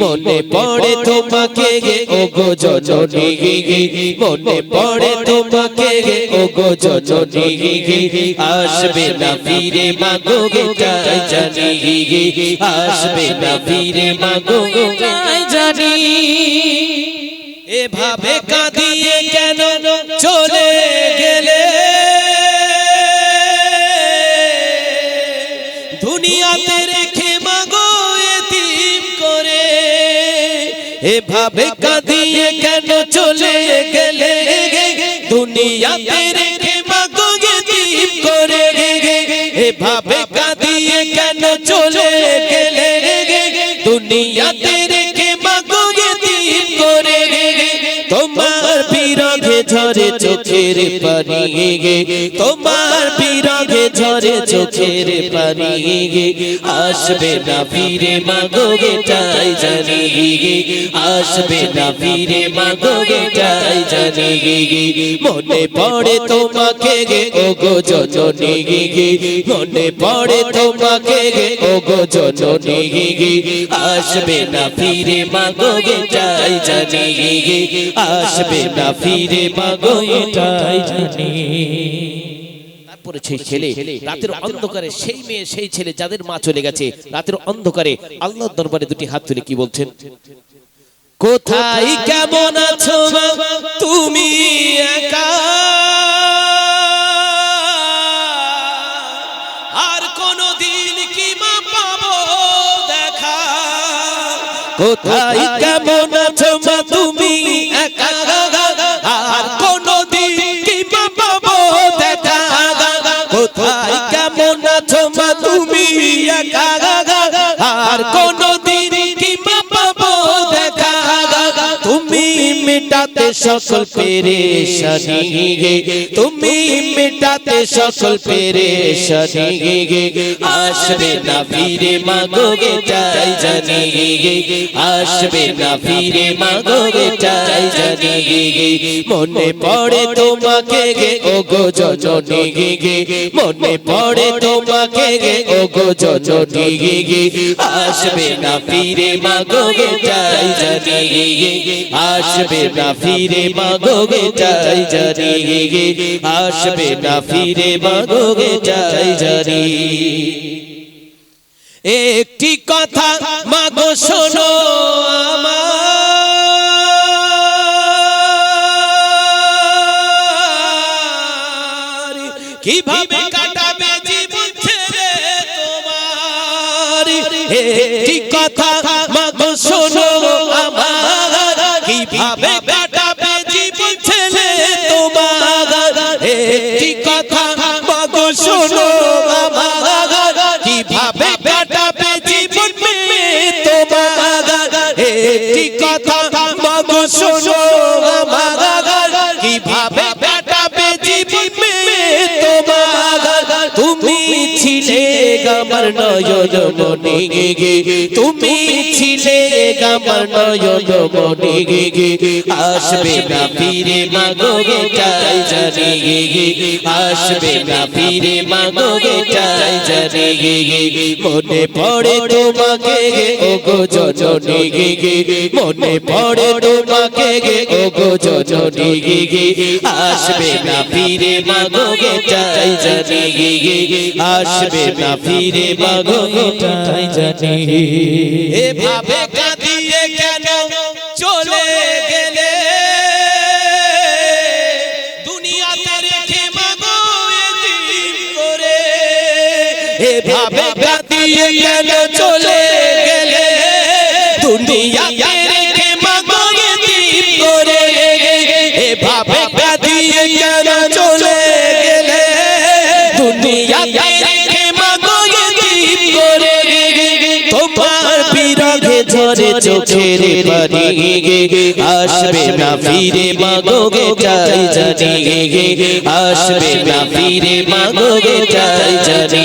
মনে পড়ে তোমাকে গে ও গো জজনি মনে পড়ে তোমাকে গে ও গো জজনি আসবে না ফিরে মাগো গে গাই জানি আসবে না ফিরে মাগো গে গাই জানি। এভাবে কাঁদিয়ে এভাবে কাঁদিয়ে কেন চলে গেলে? দুনিয়াতে রেখে মাগো এতিম করে এভাবে কাঁদিয়ে কেন চলে গেলে? দুনিয়াতে রেখে মাগো এতিম করে তোমার বিরহে ঝরে চোখের পানি তোমার বিরহে ঝরে চোখের পানি। গে আসবে না ফিরে মাগো গে চাই জানি। গে আসবে না ফিরে মাগো গে চাই জানি। গে মনে পড়ে তোমাকে গে, ও গো জননী। মনে পড়ে তোমাকে গে, ও গো জননী। আসবে না ফিরে মাগো গে চাই জানি। গে আসবে না ফিরে মাগো এটাই জানি। সেই ছেলে রাতের অন্ধকারে সেই মেয়ে সেই ছেলে যাদের মা চলে গেছে রাতের অন্ধকারে আল্লাহর দরবারে দুটি হাত তুলে কি বলছেন? কোথায় কেমন আছো তুমি একা? আর কোনদিন কি মা পাবো দেখা? কোথায় কেমন আছো তুমি একা? কেমন আছো মা তুমি একা মেটাতে সকল পেরেশানি, গে তুমি মেটাতে সকল পেরেশানি, গে আসবে না ফিরে মাগো গে, চাই জানি, গে আসবে না ফিরে মাগো গে, চাই জানি, গে মনে পড়ে তোমাকে গে, ও গো জননী, গে মনে পড়ে তোমাকে গে, ও গো জননী, গে আসবে না ফিরে মাগো গে, চাই জানি গে। আসবে না ফিরে মাগো গে চাই জানি আসবে না ফিরে মাগো গে চাই জানি একটি কথা মাগো শোনো কীভাবে কাটাবে জীবন ছেড়ে তোমার? গামার নয়ন মনে তুমি ছিলে গামার নয়ন মনে আসবে না ফিরে মাগো চাই জানি আসবে না ফিরে মাগো চাই জানি গে মনে পড়ে তোমাকে গে ও গো জননী গে মনে পড়ে তোমাকে গে ও গো জননী গে আসবে না ফিরে মাগো গে চাই জানি গে আসবে না ফিরে মাগো গে চাই জানি। এভাবে কাঁদিয়ে এভাবে কাঁদিয়ে কেন চলে গেলে? দুনিয়া রেখে মাগো এতিম করে এভাবে কাঁদিয়ে কেন চলে গেলে? দুনিয়া রেখে মাগো এতিম করে তোমার ঝরে চোখের পানি আসবে না ফিরে মাগো গে, চাই জানি আসবে না ফিরে মাগো গে, চাই জানি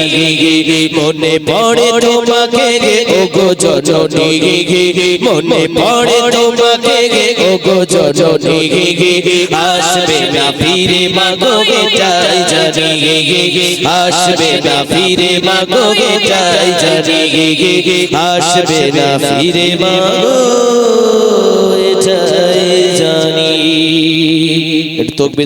মনে পড়ে তোমাকে ও গো জননী গে মনে পড়ে তোমাকে ও গো জননী গে আসবে না ফিরে মাগো গে, চাই জানি আসবে না ফিরে মাগো গে, চাই জানি আসবে না ফিরে মাগো এটাই জানি। তকবীর